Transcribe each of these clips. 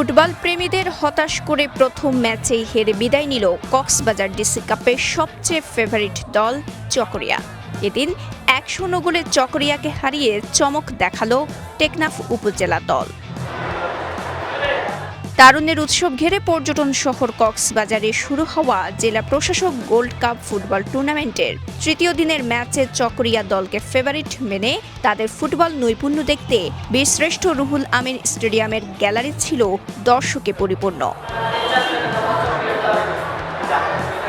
Football প্রেমীদের হতাশ করে প্রথম ম্যাচেই হেরে বিদায় নিল কক্সবাজার ডিসি কাপের সবচেয়ে ফেভারিট দল চকরিয়া। এদিন এক শূন্য গোলে চকরিয়াকে হারিয়ে চমক দেখাল টেকনাফ উপজেলা দল। তারুণ্যের উৎসব ঘিরে পর্যটন শহর কক্সবাজারে শুরু হওয়া জেলা প্রশাসক গোল্ড কাপ ফুটবল টুর্নামেন্টের তৃতীয় দিনের ম্যাচে চকরিয়া দলকে ফেভারিট মেনে তাদের ফুটবল নৈপুণ্য দেখতে বীরশ্রেষ্ঠ রুহুল আমিন স্টেডিয়ামের গ্যালারি ছিল দর্শকে পরিপূর্ণ।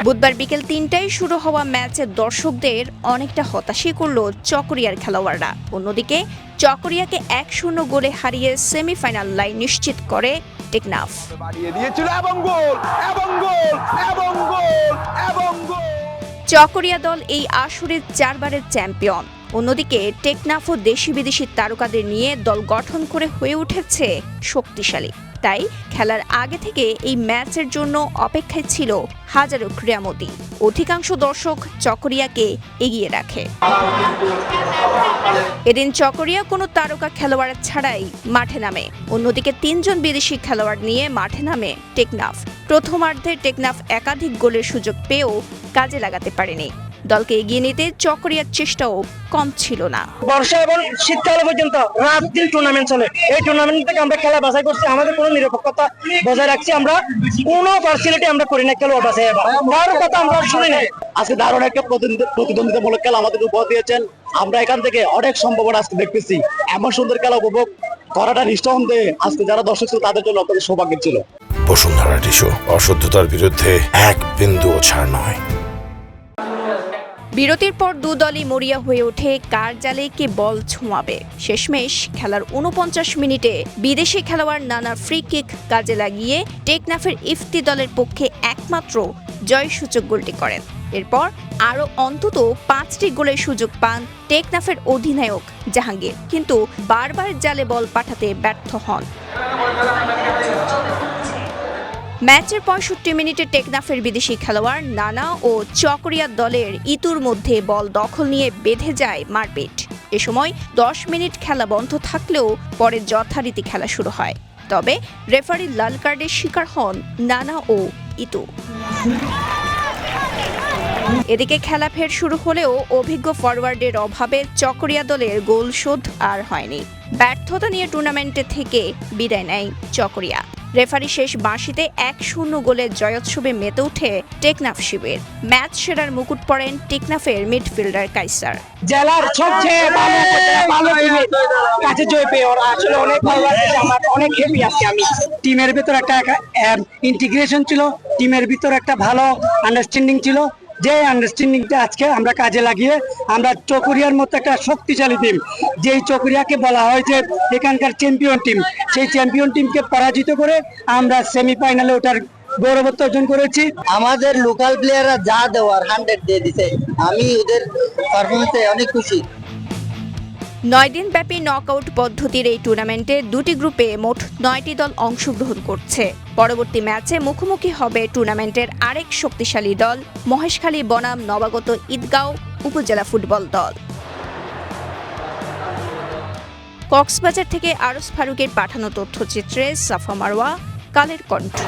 বুধবার বিকেল তিনটায় শুরু হওয়া ম্যাচে দর্শকদের অনেকটা হতাশই করল চকরিয়ার খেলোয়াড়রা। অন্যদিকে, চকরিয়াকে এক শূন্য গোলে হারিয়ে সেমিফাইনাল লাইন নিশ্চিত করে টেকনাফ বাড়িয়ে দিয়েছিল এবং গোল এবং গোল এবং গোল এবং গোল। চকরিয়া দল এই আসরের চারবারের চ্যাম্পিয়ন। অন্যদিকে টেকনাফ ও দেশি বিদেশি তারকাদের নিয়ে দল গঠন করে হয়ে উঠেছে শক্তিশালী। তাই খেলার আগে থেকে এই ম্যাচের জন্য অপেক্ষায় ছিল হাজারো ক্রীড়ামোদী অধিকাংশ দর্শক চকরিয়াকে এগিয়ে রাখে। এদিন চকরিয়া কোনো তারকা খেলোয়াড় ছাড়াই মাঠে নামে। অন্যদিকে তিনজন বিদেশি খেলোয়াড় নিয়ে মাঠে নামে টেকনাফ। প্রথমার্ধে টেকনাফ একাধিক গোলের সুযোগ পেয়েও কাজে লাগাতে পারেনি। দলকে এগিয়ে নিতে চকরিয়ার চেষ্টাও কম ছিল না। বর্ষা এবং শীতকাল পর্যন্ত রাত দিন টুর্নামেন্ট চলে। এই টুর্নামেন্ট থেকে আমরা খেলা বাছাই করছি। আমাদের কোনো নিরপেক্ষতা বজায় রাখছি আমরা। কোনো পার্সিয়ালিটি আমরা করি না খেলোয়াড় বাছাই এবার। কারোর কথা আমরা শুনি না আজকে দারুণ একটা প্রতিদ্বন্দ্বিতামূলক খেলা আমাদের উপহার দিয়েছেন আমরা এখান থেকে অনেক সম্ভাবনা আজকে দেখতেছি। এমন সুন্দর খেলা উপভোগ করাটা নিঃসন্দেহে আজকে যারা দর্শক ছিল তাদের জন্য অত্যন্ত সৌভাগ্যের ছিল। বসুন্ধরা টিস্যু অশুদ্ধতার বিরুদ্ধে এক বিন্দুও ছাড় নয়। বিরতির পর দু দলই মরিয়া হয়ে ওঠে, কার জালে কে বল ছোঁয়াবে। শেষমেশ খেলার উনপঞ্চাশ মিনিটে বিদেশি খেলোয়াড় নানা ফ্রি কিক কাজে লাগিয়ে টেকনাফের ইফতি দলের পক্ষে একমাত্র জয়সূচক গোলটি করেন। এরপর আরও অন্তত পাঁচটি গোলের সুযোগ পান টেকনাফের অধিনায়ক জাহাঙ্গীর। কিন্তু বারবার জালে বল পাঠাতে ব্যর্থ হন। ম্যাচের পঁয়ষট্টি মিনিটে টেকনাফের বিদেশি খেলোয়াড় নানা ও চকরিয়া দলের ইতুর মধ্যে বল দখল নিয়ে বেঁধে যায় মারপিট। এ সময় দশ মিনিট খেলা বন্ধ থাকলেও পরে যথারীতি খেলা শুরু হয়। তবে রেফারি লাল কার্ডের শিকার হন নানা ও ইতু। এদিকে খেলা ফের শুরু হলেও অভিজ্ঞ ফরওয়ার্ডের অভাবে চকরিয়া দলের গোল শোধ আর হয়নি। ব্যর্থতা নিয়ে টুর্নামেন্টে থেকে বিদায় নেয় চকরিয়া। রেফারি শেষ বাঁশিতে এক শূন্য গোলের জয়োৎসবে মেতে ওঠে টেকনাফ শিবির। ম্যাচ সেরার মুকুট পড়েন টেকনাফের মিডফিল্ডার কাইসার। জেলার সবচেয়ে ভালো ভালো কাছে জয় পেয়ে ওরা আসলে অনেক ভালো লাগছে আমার অনেক হ্যাপি আছি আমি। টিমের ভিতর একটা ইন্টিগ্রেশন ছিল, টিমের ভিতর একটা ভালো আন্ডারস্ট্যান্ডিং ছিল। যে আন্ডারস্ট্যান্ডিংটা আজকে আমরা কাজে লাগিয়ে আমরা চকরিয়ার মতো একটা শক্তিশালী টিম যেই চকরিয়াকে বলা হয় যে এখানকার চ্যাম্পিয়ন টিম সেই চ্যাম্পিয়ন টিমকে পরাজিত করে আমরা সেমিফাইনালে ওঠার গৌরবত্ব অর্জন করেছি। আমাদের লোকাল প্লেয়াররা যা দেওয়ার হান্ড্রেড দিয়ে দিছে, আমি ওদের পারফরমেন্সে অনেক খুশি। নয় দিন ব্যাপী নকআউট পদ্ধতির এই টুর্নামেন্টে দুটি গ্রুপে মোট নয়টি দল অংশগ্রহণ করছে। পরবর্তী ম্যাচে মুখোমুখি হবে টুর্নামেন্টের আরেক শক্তিশালী দল, মহেশখালী বনাম নবাগত ঈদগাঁও উপজেলা ফুটবল দল। কক্সবাজার থেকে আরস ফারুকের পাঠানো তথ্যচিত্রে সাফা মারওয়া, কালের কণ্ঠ।